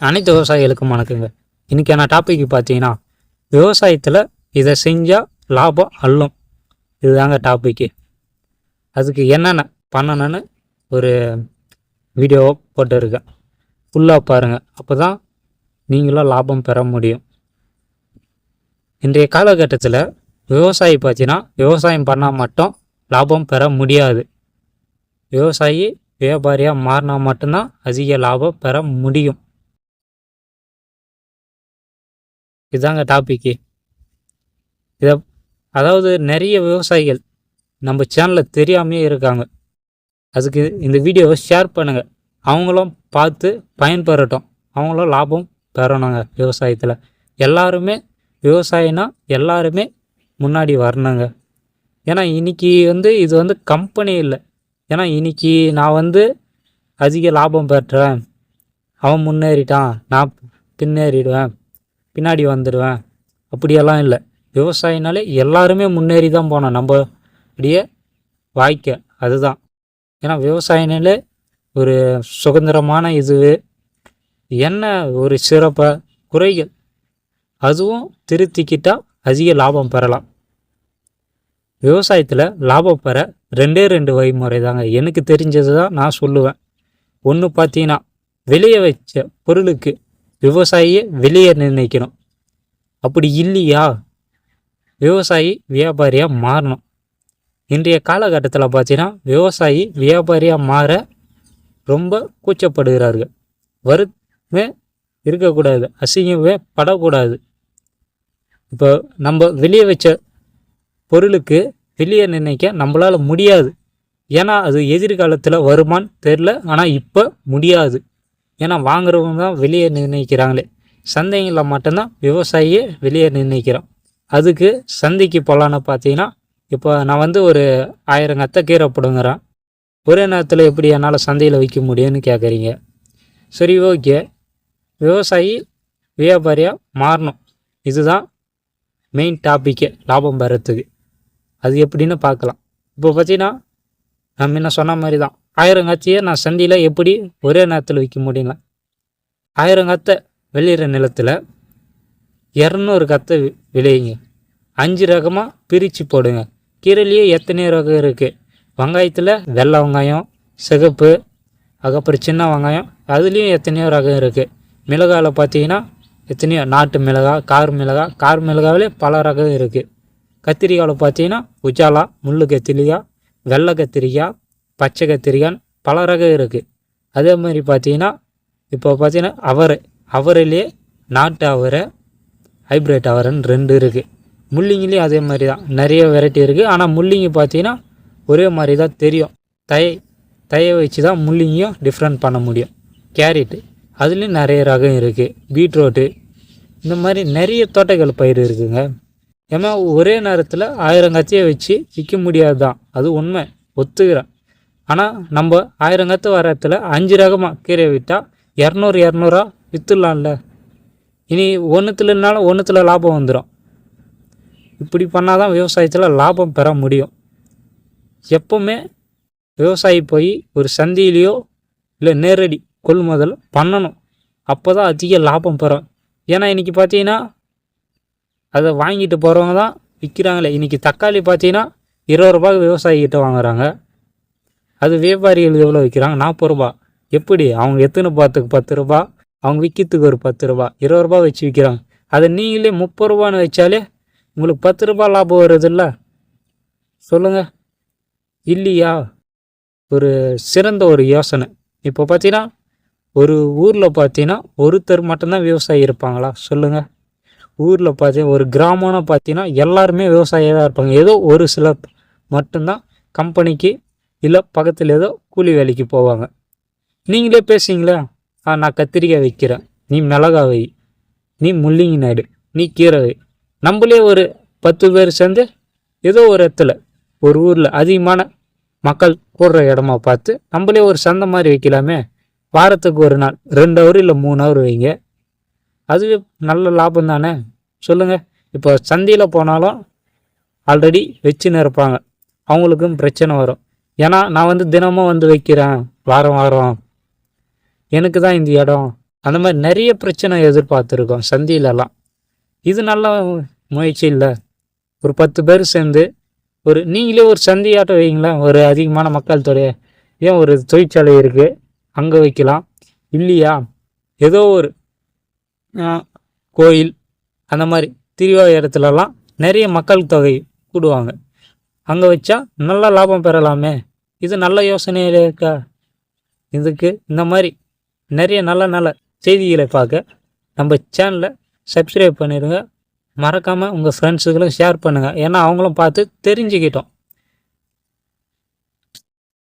அனைத்து விவசாயிகளுக்கும் வணக்கங்க. இன்றைக்கான டாபிக் பார்த்தீங்கன்னா விவசாயத்தில் இதை செஞ்சால் லாபம் அள்ளும். இதுதாங்க டாப்பிக்கு அதுக்கு என்னென்ன பண்ணணும்னு ஒரு வீடியோ போட்டுருக்கேன். ஃபுல்லாக பாருங்கள் அப்போ தான் நீங்களும் லாபம் பெற முடியும். இன்றைய காலகட்டத்தில் விவசாயி பார்த்தீங்கன்னா விவசாயம் பண்ணால் மட்டும் லாபம் பெற முடியாது. விவசாயி வியாபாரியாக மாறினா மட்டும்தான் அதிக லாபம் பெற முடியும். இதாங்க டாப்பிக்கு இதை அதாவது நிறைய விவசாயிகள் நம்ம சேனலில் தெரியாமையே இருக்காங்க. அதுக்கு இந்த வீடியோவை ஷேர் பண்ணுங்கள் அவங்களும் பார்த்து பயன்பெறட்டும். அவங்களும் லாபம் பெறணுங்க விவசாயத்தில். எல்லாருமே விவசாயினா எல்லாருமே முன்னாடி வரணுங்க. ஏன்னா இன்னைக்கு வந்து இது வந்து கம்பெனி இல்லை. ஏன்னா இன்னைக்கு நான் வந்து அதிக லாபம் பெற்றேன். அவன் முன்னேறிட்டான். நான் பின்னேறிடுவேன். பின்னாடி வந்துடுவேன். அப்படியெல்லாம் இல்லை. விவசாயினாலே எல்லாருமே முன்னேறி தான் போனோம் நம்ம அப்படியே வாய்க்க அதுதான். ஏன்னா விவசாயினாலே ஒரு சுதந்திரமான இது என்ன ஒரு சிறப்பை குறைகள் அதுவும் திருத்திக்கிட்டால் அதிக லாபம் பெறலாம். விவசாயத்தில் லாபம் பெற ரெண்டே ரெண்டு வழிமுறை தாங்க. எனக்கு தெரிஞ்சது தான் நான் சொல்லுவேன். ஒன்று பார்த்தீங்கன்னா வெளியே வச்ச பொருளுக்கு விவசாயியை வெளியே நிர்ணயிக்கணும். அப்படி இல்லையா? விவசாயி வியாபாரியாக மாறணும். இன்றைய காலகட்டத்தில் பார்த்தீங்கன்னா விவசாயி வியாபாரியாக மாற ரொம்ப கூச்சப்படுகிறார்கள். வருமே இருக்கக்கூடாது அசிங்கமே படக்கூடாது. இப்போ நம்ம வெளியே வச்ச பொருளுக்கு வெளியே நிர்ணயிக்க நம்மளால் முடியாது. ஏன்னா அது எதிர்காலத்தில் வருமான்னு தெரில ஆனால் இப்போ முடியாது. ஏன்னா வாங்குறவங்க தான் வெளியே நிர்ணயிக்கிறாங்களே. சந்தைங்களில் மட்டும்தான் விவசாயியே வெளியே நிர்ணயிக்கிறோம். அதுக்கு சந்தைக்கு போகலான்னு பார்த்தீங்கன்னா இப்போ நான் வந்து ஒரு ஆயிரம் கத்தை கீரை பிடுங்குறேன். ஒரே நேரத்தில் எப்படி என்னால் சந்தையில் விற்க முடியும்னு கேட்குறீங்க சரி ஓகே. விவசாயி வியாபாரியாக மாறணும். இதுதான் மெயின் டாப்பிக்கே லாபம் பெறத்துக்கு அது எப்படின்னு பார்க்கலாம். இப்போ பார்த்தீங்கன்னா நம்ம முன்ன சொன்ன மாதிரி தான் ஆயிரம் நான் சந்தியில் எப்படி ஒரே நேரத்தில் விற்க முடியல ஆயிரம் விளையிற வெளியிற நிலத்தில் இரநூறு கத்தை வி- விளையுங்க. அஞ்சு ரகமாக பிரித்து போடுங்க. கீரையிலேயே எத்தனை ரகம் இருக்குது வெங்காயத்தில் வெள்ளை வெங்காயம் சிகப்பு அதுக்கப்புறம் சின்ன வெங்காயம் அதுலேயும் எத்தனையோ ரகம் இருக்குது மிளகாயில் பார்த்தீங்கன்னா எத்தனையோ நாட்டு மிளகாய் கார் மிளகாய் கார் மிளகாவிலே பல ரகம் இருக்குது கத்திரிக்காயில் பார்த்தீங்கன்னா உஜாலா முள்ளு கத்திரிக்காய் வெள்ளை கத்திரிக்காய் பச்சை கத்திரிக்காய் பல ரகம் இருக்குது அதே மாதிரி பார்த்தீங்கன்னா இப்போ பார்த்தீங்கன்னா அவரை அவரையிலே நாட்டு அவரை ஹைப்ரிட் அவரைன்னு ரெண்டு இருக்குது முள்ளிங்கிலையும் அதே மாதிரி தான். நிறைய வெரைட்டி இருக்குது ஆனால் முள்ளிங்கி பார்த்தீங்கன்னா ஒரே மாதிரி தான் தெரியும். தயை தயை வச்சு தான் முள்ளிங்கியும் டிஃப்ரெண்ட் பண்ண முடியும். கேரட்டு அதுலேயும் நிறைய ரகம் இருக்குது பீட்ரூட்டு இந்த மாதிரி நிறைய தோட்டங்கள் பயிர் இருக்குங்க. ஏன்னா ஒரே நேரத்தில் ஆயிரம் கத்தியை வச்சு விற்க முடியாது தான் அது உண்மை. ஒத்துக்கிறேன். ஆனால் நம்ம ஆயிரங்கத்து கத்து அஞ்சு ரகமாக கீரை விட்டால் இரநூறு இரநூறா விற்றுலாம்ல இனி ஒன்றுத்துலனாலும் ஒன்றுத்தில் லாபம் வந்துடும் இப்படி பண்ணால் தான் விவசாயத்தில் லாபம் பெற முடியும். எப்போவுமே விவசாயி போய் ஒரு சந்தையிலையோ இல்லை நேரடி கொள்முதல் பண்ணணும். அப்போ தான் அதிக லாபம் பெறும். ஏன்னா இன்றைக்கி பார்த்தீங்கன்னா அதை வாங்கிட்டு போகிறவங்க தான் விற்கிறாங்களே இன்றைக்கி தக்காளி பார்த்தீங்கன்னா இருபது ரூபாய்க்கு விவசாயிக்கிட்ட வாங்குறாங்க. அது வியாபாரிகள் எவ்வளோ விற்கிறாங்க நாற்பது ரூபா. எப்படி? அவங்க எத்தனை பாத்துக்கு பத்து ரூபா. அவங்க விற்கிறதுக்கு ஒரு பத்து ரூபா. இருபது ரூபா வச்சு விற்கிறாங்க அதை நீங்களே முப்பது ரூபான்னு வச்சாலே உங்களுக்கு பத்து ரூபா லாபம் வருதுல்ல? சொல்லுங்கள் இல்லையா? ஒரு சிறந்த ஒரு யோசனை. இப்போ பார்த்தீங்கன்னா ஒரு ஊரில் பார்த்தீங்கன்னா ஒருத்தர் மட்டும்தான் விவசாயி இருப்பாங்களா? சொல்லுங்கள் ஊரில் பார்த்தீங்கன்னா ஒரு கிராமம்னு பார்த்தீங்கன்னா எல்லாருமே விவசாயியாக தான் இருப்பாங்க. ஏதோ ஒரு சிலர் மட்டும்தான் கம்பெனிக்கு இல்லை பக்கத்தில் ஏதோ கூலி வேலைக்கு போவாங்க. நீங்களே பேசுவீங்களே ஆ நான் கத்திரிக்காய் வைக்கிறேன். நீ மிளகா வை. நீ முள்ளிங்கி நாடு நீ கீரை வை. நம்மளே ஒரு பத்து பேர் சேர்ந்து ஏதோ ஒரு இடத்துல ஒரு ஊரில் அதிகமான மக்கள் கூடுற இடமா பார்த்து நம்மளே ஒரு சந்தை மாதிரி வைக்கலாமே. வாரத்துக்கு ஒரு நாள் ரெண்டு ஹவர் இல்லை மூணு ஹவர் வைங்க. அதுவே நல்ல லாபம் தானே? சொல்லுங்கள் இப்போ சந்தையில் போனாலும் ஆல்ரெடி வச்சுன்னு இருப்பாங்க. அவங்களுக்கும் பிரச்சனை வரும். ஏன்னா நான் வந்து தினமும் வந்து வைக்கிறேன். வாரம் வாரம். எனக்கு தான் இந்த இடம். அந்த மாதிரி நிறைய பிரச்சனை எதிர்பார்த்துருக்கோம் சந்தியிலலாம். இது நல்ல முயற்சி இல்லை. ஒரு பத்து பேர் சேர்ந்து ஒரு நீங்களே ஒரு சந்தியாட்டம் வைங்களேன். ஒரு அதிகமான மக்கள் தொகை ஏன் ஒரு தொழிற்சாலை இருக்குது அங்கே வைக்கலாம். இல்லையா? ஏதோ ஒரு கோயில் அந்த மாதிரி திருவிழா இடத்துலலாம் நிறைய மக்கள் தொகை கூடுவாங்க. அங்கே வச்சா நல்ல லாபம் பெறலாமே. இது நல்ல யோசனையில் இருக்கா? இதுக்கு இந்த மாதிரி நிறைய நல்ல நல்ல செய்திகளை பார்க்க நம்ம சேனலை சப்ஸ்கிரைப் பண்ணிடுங்க. மறக்காமல் உங்கள் ஃப்ரெண்ட்ஸுகளும் ஷேர் பண்ணுங்கள் ஏன்னா அவங்களும் பார்த்து தெரிஞ்சுக்கிட்டோம்.